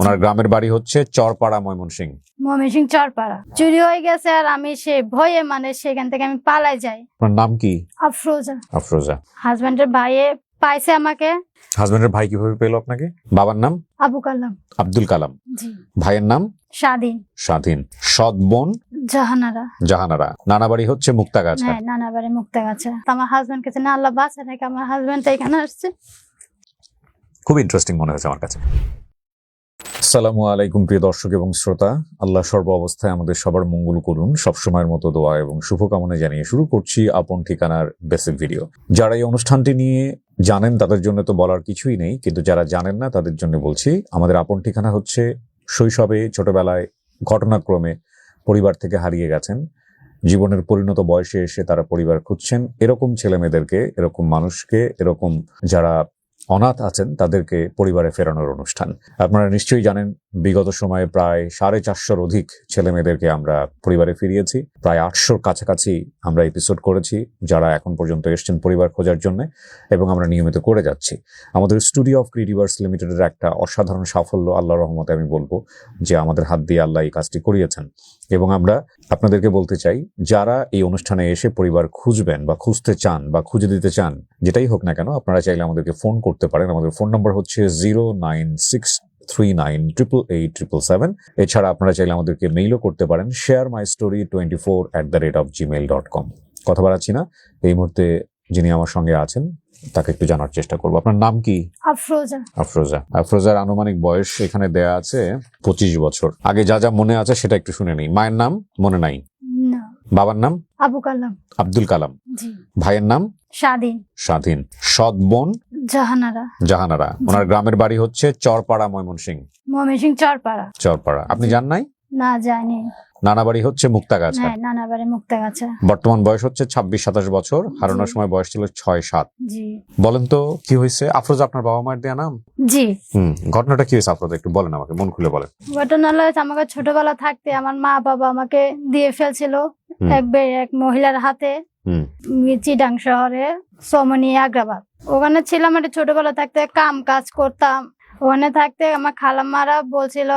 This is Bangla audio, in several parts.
ওনার গ্রামের বাড়ি হচ্ছে চরপাড়া ময়মনসিং ময়মনসিং চরপাড়া। চুরি হয়ে গেছে আর আমি সে ভয়ে মানে সেখান থেকে আমি পালাই যাই। আপনার নাম কি? আফরোজা। আফরোজা। হাজবেন্ডের ভাইয়ে পাইছে আমাকে। হাজবেন্ডের ভাই কীভাবে পেল আপনাকে? বাবার নাম? আবু কালাম। আব্দুল কালাম। জি। ভাইয়ের নাম? স্বাধীন। স্বাধীন। সৎ বোন? জাহানারা। জাহানারা। নানা বাড়ি হচ্ছে মুক্তাগাছা। হ্যাঁ নানা বাড়ি মুক্তা গাছে আমার হাজবেন্ড কাছে না আল্লাহ বাঁচা নাকি আমার হাজবেন্ড এখানে আসছে? খুব ইন্টারেস্টিং মনে হয়েছে আমার কাছে। আসসালামু আলাইকুম, প্রিয় দর্শক এবং শ্রোতা। আল্লাহ সর্ব অবস্থায় আমাদের সবার মঙ্গল করুন। সবসময়ের মতো দোয়া এবং শুভকামনা জানিয়ে শুরু করছি আপন ঠিকানার বেসিক ভিডিও। যারা এই অনুষ্ঠানটি নিয়ে জানেন, তাদের জন্য তো বলার কিছুই নেই। কিন্তু যারা জানেন না, তাদের জন্য বলছি, আমাদের আপন ঠিকানা হচ্ছে শৈশবে, ছোটবেলায়, ঘটনাক্রমে পরিবার থেকে হারিয়ে গেছেন। জীবনের পরিণত বয়সে এসে তারা পরিবার খুঁজছেন। এরকম ছেলে মেয়েদেরকে এরকম মানুষকে, এরকম যারা অনাথ আছেন, তাদেরকে পরিবারে ফেরানোর অনুষ্ঠান। আপনারা নিশ্চয়ই জানেন, বিগত সময়ে প্রায় সাড়ে চারশোর অধিক ছেলে মেয়েদেরকে আমরা পরিবারে ফিরিয়েছি। প্রায় আটশোর কাছাকাছি আমরা এপিসোড করেছি, যারা এখন পর্যন্ত এসছেন পরিবার খোঁজার জন্য, এবং আমরা নিয়মিত করে যাচ্ছি। আমাদের স্টুডিও অফ ক্রিয়েটিভার্স লিমিটেডের একটা অসাধারণ সাফল্য আল্লাহ রহমতে আমি বলব, যে আমাদের হাত দিয়ে আল্লাহ এই কাজটি করিয়েছেন। এবং আমরা আপনাদেরকে বলতে চাই, যারা এই অনুষ্ঠানে এসে পরিবার খুঁজবেন বা খুঁজতে চান বা খুঁজে দিতে চান, যেটাই হোক না কেন, আপনারা চাইলে আমাদেরকে ফোন করতে পারেন। আমাদের ফোন নম্বর হচ্ছে zero nine six three nine triple eight triple seven. এছাড়া আপনারা চাইলে আমাদেরকে মেইলও করতে পারেন। Share my story twenty four at the rate of Gmail dot com. কথা বাড়াচ্ছি না। এই মুহূর্তে যিনি আমার সঙ্গে আছেন তাকে একটু জানার চেষ্টা করব। আপনার নাম কি? আফরোজা। আফরোজা। আফরোজার আনুমানিক বয়স এখানে দেয়া আছে পঁচিশ বছর। আগে যা যা মনে আছে সেটা একটু শুনে নিই। মায়ের নাম? মনে নাই। বাবার নাম? আবু কালাম। আব্দুল কালাম। ভাইয়ের নাম? স্বাধীন। স্বাধীন। সৎ বোন? জাহানারা। জাহানারা। ওনার গ্রামের বাড়ি হচ্ছে চরপাড়া ময়মনসিং ময়মনসিং চরপাড়া। চরপাড়া। আপনি জান নাই? না জানি নানা বাড়ি হচ্ছে মুক্তাগাছা? হ্যাঁ নানা বাড়ি মুক্তা গাছে বর্তমান বয়স হচ্ছে ছাব্বিশ সাতাশ বছর। হারানোর। সময় বয়স ছিল ছয় সাত। জি। বলেন তো কি হয়েছে? আফরোজা আপনার বাবা মায়ের দেয়া নাম? জি। হুম ঘটনাটা কি হয়েছে আফরোজা? একটু বলেন আমাকে মন খুলে বলেন। ঘটনা হলো আমাকে ছোটবেলা থাকতে আমার মা বাবা আমাকে দিয়ে ফেলছিল এক বে- এক মহিলার হাতে। হুম। চিটাং শহরে সমনি আগ্রাবাদ। ওখানে ছিলাম একটা ছোটবেলা থাকতে কাম কাজ করতাম। ওখানে থাকতে আমার খালাম্মারা বলছিল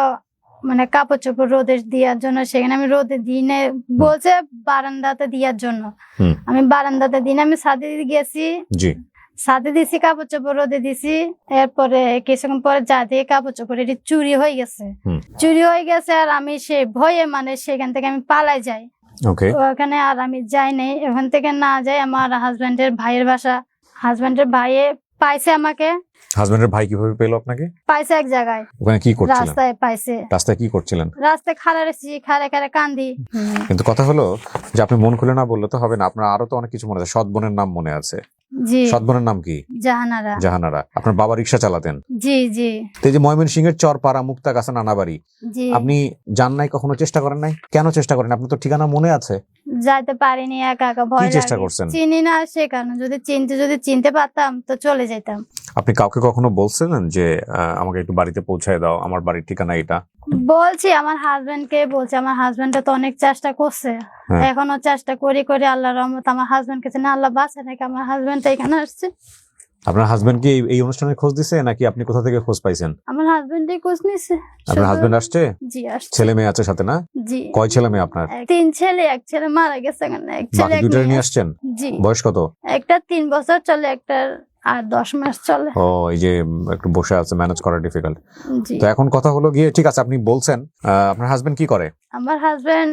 মানে কাপড় চোপড় রোদে দেওয়ার জন্য সেখানে আমি রোদে দিনে বলছে বারান্দাতে দেওয়ার জন্য। আমি বারান্দাতে দিনে আমি সাথে গেছি। সাথে দিছি কাপড় চোপড় রোদে দিছি। এরপরে কিছুক্ষণ পরে যা দিয়ে কাপড় চোপড় এটি চুরি হয়ে গেছে। চুরি হয়ে গেছে আর আমি সে ভয়ে মানে সেখান থেকে আমি পালাই যাই। ওখানে আর আমি যাই নাই। ওখান থেকে না যাই আমার হাজবেন্ডের ভাইয়ের বাসা। হাজবেন্ডের ভাইয়ে পাইছে আমাকে। হাজবেন্ডের ভাই কীভাবে পেল আপনাকে? পাইছে এক জায়গায়। ওখানে কি করছিলেন? রাস্তায় পাইছে। রাস্তায় কি করছিলেন? রাস্তায় খাড়া রেছি খাড়ে খাড়ে কান্দি। কিন্তু কথা হলো যে আপনি মন খুলে না বললে তো হবে না আপনার আরও তো অনেক কিছু মনে আছে। সৎ বোনের নাম মনে আছে। জি। সৎ বোনের নাম কি? জাহানারা। জাহানারা। আপনার বাবা রিক্সা চালাতেন। জি জি। তো এই যে ময়মনসিং এর চরপাড়া মুক্তা গাছা নানাবাড়ি জি। আপনি যান নাই কখনো চেষ্টা করেন নাই? কেন চেষ্টা করেন? আপনার তো ঠিকানা মনে আছে। যাইতে পারিনি একা একা ভয় কি চেষ্টা করছেন? চিনি না সে কারণে যদি চিনতে যদি চিনতে পারতাম তো চলে যেতাম আপনি কাউকে কখনো বলছিলেন যে আমাকে একটু বাড়িতে পৌঁছায় দাও আমার বাড়ির ঠিকানা এটা? বলছি আমার হাজবেন্ড কে বলছে। আমার হাজবেন্ড তো অনেক চেষ্টা করছে। হ্যাঁ। এখনও চেষ্টা করি করে আল্লাহ রহমত আমার হাজবেন্ড কাছে না আল্লাহ বাসে নাকি আমার হাজবেন্ড তো এখানে আসছে। আপনার হাজবেন্ড কি এই- অনুষ্ঠানের খোঁজ দিছে নাকি আপনি কোথা থেকে খোঁজ পাইছেন? আমার হাজবেন্ডই খোঁজ নিছে। আপনার হাজবেন্ড আসছে? জি আসছে। ছেলে মেয়ে আছে সাথে না? জি। কয় ছেলে মেয়ে আপনার? তিন ছেলে এক ছেলে মারা গেছে এক ছেলে এক দুটো নিয়ে আসছেন? জি। বয়স কত? একটা তিন বছর চলে একটা আর দশ মাস চলে। ও এই যে একটু বসে আছে ম্যানেজ করা ডিফিকাল্ট জি। তো এখন কথা হলো গিয়ে ঠিক আছে আপনি বলছেন আপনার হাজবেন্ড কি করে? আমার হাজবেন্ড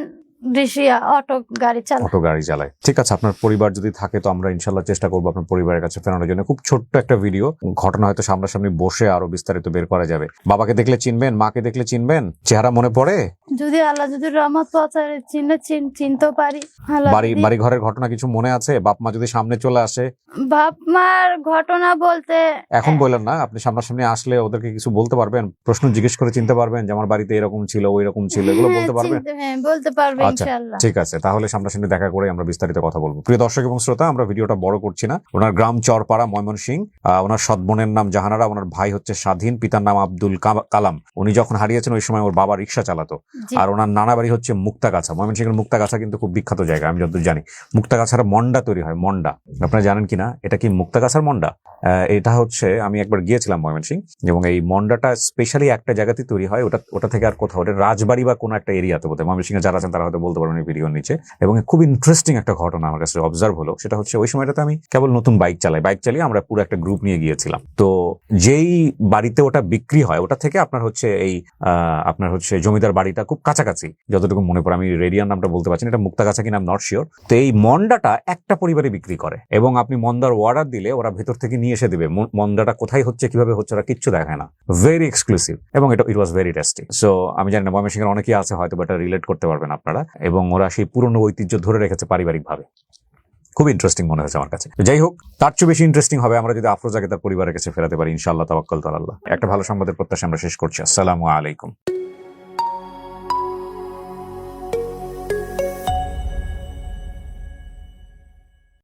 অটো গাড়ি চালায়। অটো গাড়ি চালায়। ঠিক আছে আপনার পরিবার যদি থাকে তো আমরা ইনশাল্লাহ চেষ্টা করব আপনার পরিবারের কাছে ফেরানোর জন্য। খুব ছোট্ট একটা ভিডিও। ঘটনা হয়তো সামনাসামনি বসে আরও বিস্তারিত বের করা যাবে। বাবাকে দেখলে চিনবেন মাকে দেখলে চিনবেন? চেহারা মনে পড়ে? যদি আল্লাহ যদি রহমত পৌঁছায় চিন- চিনতেও পারি। বাড়ি বাড়ি ঘরের ঘটনা কিছু মনে আছে? বাপ মা যদি সামনে চলে আসে? বাপ মার ঘটনা বলতে এখন বললেন না আপনি সামনাসামনি আসলে ওদেরকে কিছু বলতে পারবেন? প্রশ্ন জিজ্ঞেস করে চিনতে পারবেন যে আমার বাড়িতে এরকম ছিল ওই রকম ছিল। এগুলো হ্যাঁ, বলতে পারবেন? হ্যাঁ বলতে পারবে। আচ্ছা, ঠিক আছে তাহলে সামনাসামনি দেখা করে আমরা বিস্তারিত কথা বলব। প্রিয় দর্শক এবং শ্রোতা আমরা ভিডিওটা বড় করছি না। ওনার গ্রাম চরপাড়া ময়মনসিং ওনার সৎবোনের নাম জাহানারা ওনার ভাই হচ্ছে স্বাধীন পিতার নাম আব্দুল কালাম। উনি যখন হারিয়েছেন ওই সময় ওর বাবা রিক্সা চালাতো। আর ওনার নানা বাড়ি হচ্ছে মুক্তাগাছা। ময়মনসিংহের মুক্তাগাছা কিন্তু খুব বিখ্যাত জায়গা আমি যতদূর জানি। মুক্তাগাছার মন্ডা তৈরি হয় মন্ডা আপনারা জানেন কিনা এটা কি মুক্তাগাছার মন্ডা আহ, এটা হচ্ছে আমি একবার গিয়েছিলাম ময়মনসিং এবং এই মন্ডাটা স্পেশালি একটা জায়গাতে তৈরি হয়। ওটা ওটা থেকে আর কোথাও ওটা রাজবাড়ি বা কোনো একটা এরিয়াতে বোধ হয় ময়মনসিংহে যারা আছেন তারা হয়তো বলতে পারবেন এই ভিডিওর নিচে। এবং খুব ইন্টারেস্টিং একটা ঘটনা আমার কাছে অবজার্ভ হলো। সেটা হচ্ছে ওই সময়টাতে আমি কেবল নতুন বাইক চালাই। বাইক চালিয়ে আমরা পুরো একটা গ্রুপ নিয়ে গিয়েছিলাম। তো যেই বাড়িতে ওটা বিক্রি হয়, ওটা থেকে আপনার হচ্ছে এই আপনার হচ্ছে জমিদার বাড়িটা খুব কাছাকাছি। যতটুকু মনে পড়ে, আমি রেডিয়ার নামটা বলতে পারছি না, এটা মুক্তাগাছা কিনা নট শিওর তো এই মন্ডাটা একটা পরিবারে বিক্রি করে। এবং আপনি মন্দার অর্ডার দিলে ওরা ভেতর থেকে নিয়ে এসে দেবে। মন- মন্দাটা কোথায় হচ্ছে, কীভাবে হচ্ছে, ওরা কিচ্ছু দেখায় না। ভেরি এক্সক্লুসিভ এবং এটা it was very tasty so আমি জানি না, ময়মনসিংহের অনেকেই আছে হয়তো বা এটা রিলেট করতে পারবেন আপনারা। এবং ওরা সেই পুরনো ঐতিহ্য ধরে রেখেছে পারিবারিকভাবে। খুব ইন্টারেস্টিং মনে হয়েছে আমার কাছে। যাই হোক, তার চেয়ে বেশি ইন্টারেস্টিং হবে আমরা যদি আফরোজাকে তার পরিবারের কাছে ফেরাতে পারি, ইনশাআল্লাহ তাবাক্কাল তাআলা আল্লাহ একটা ভালো সংবাদের প্রত্যাশা আমরা শেষ করছি। আসসালামু আলাইকুম।